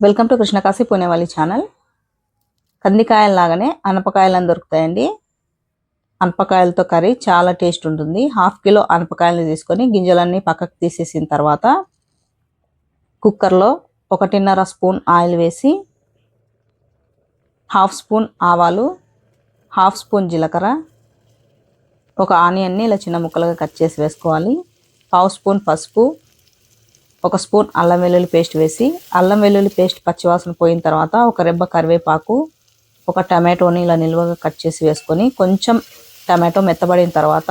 Welcome to Krishnakashi Punewali channel. కందికాయలు లాగానే అనపకాయలను దొరుకుతాయండి. అనపకాయలతో కర్రీ చాలా టేస్ట్ ఉంటుంది. హాఫ్ కిలో అనపకాయలను తీసుకొని గింజలన్నీ పక్కకు తీసేసిన తర్వాత కుక్కర్లో ఒకటిన్నర స్పూన్ ఆయిల్ వేసి హాఫ్ స్పూన్ ఆవాలు హాఫ్ స్పూన్ జీలకర్ర ఒక ఆనియన్ని ఇలా చిన్న ముక్కలుగా కట్ చేసి వేసుకోవాలి. పావు స్పూన్ పసుపు ఒక స్పూన్ అల్లం వెల్లుల్లి పేస్ట్ వేసి అల్లం వెల్లుల్లి పేస్ట్ పచ్చివాసన పోయిన తర్వాత ఒక రెబ్బ కరివేపాకు ఒక టమాటోని ఇలా నిల్వగా కట్ చేసి వేసుకొని కొంచెం టమాటో మెత్తబడిన తర్వాత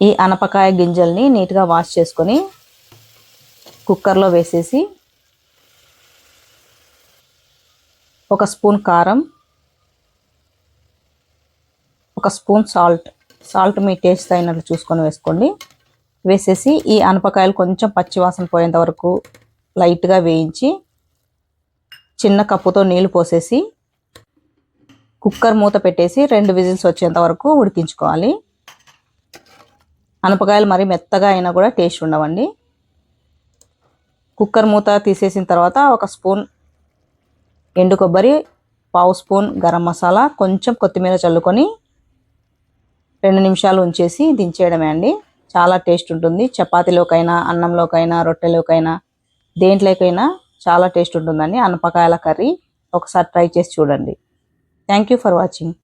ఈ అనపకాయ గింజల్ని నీట్గా వాష్ చేసుకొని కుక్కర్లో వేసేసి ఒక స్పూన్ కారం ఒక స్పూన్ సాల్ట్. సాల్ట్ మీ టేస్ట్ అయినట్లు చూసుకొని వేసుకోండి. వేసేసి ఈ అనపకాయలు కొంచెం పచ్చివాసన పోయేంత వరకు లైట్గా వేయించి చిన్న కప్పుతో నీళ్ళు పోసేసి కుక్కర్ మూత పెట్టేసి రెండు విజిల్స్ వచ్చేంత వరకు ఉడికించుకోవాలి. అనపకాయలు మరి మెత్తగా అయినా కూడా టేస్ట్ ఉండవండి. కుక్కర్ మూత తీసేసిన తర్వాత ఒక స్పూన్ ఎండు కొబ్బరి పావు స్పూన్ గరం మసాలా కొంచెం కొత్తిమీర చల్లుకొని రెండు నిమిషాలు ఉంచేసి దించేయడమే అండి. చాలా టేస్ట్ ఉంటుంది. చపాతీలోకైనా అన్నంలోకైనా రొట్టెలోకైనా దేంట్లోకైనా చాలా టేస్ట్ ఉంటుందండి. అనపకాయల కర్రీ ఒకసారి ట్రై చేసి చూడండి. Thank you for watching